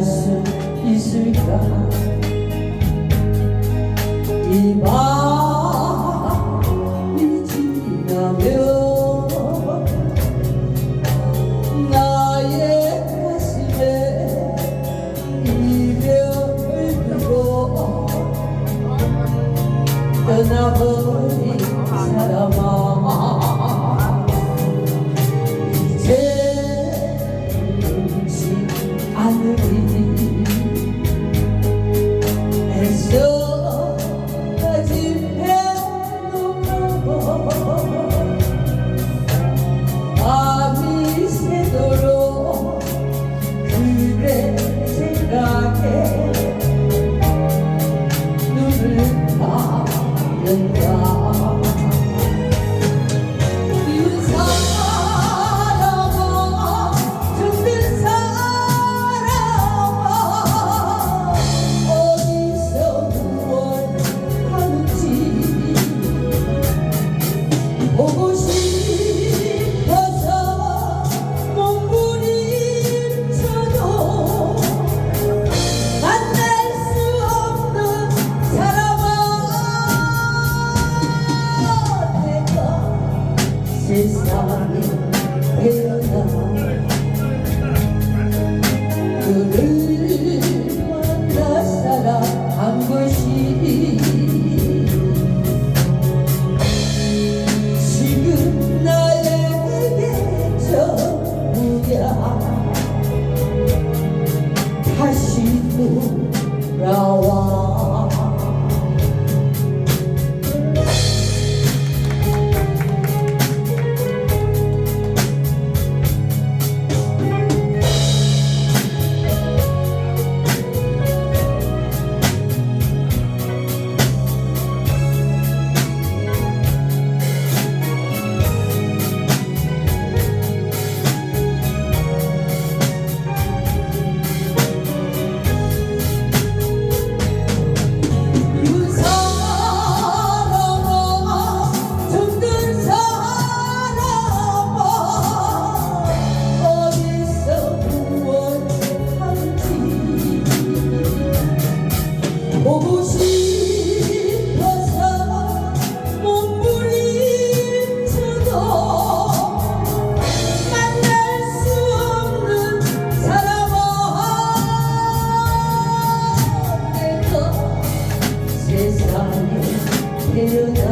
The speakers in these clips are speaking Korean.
수 있을까? 이 밤이 지나면 나의 가슴에 이별을 두고 떠나버린 사람아. still 让我。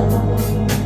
alone.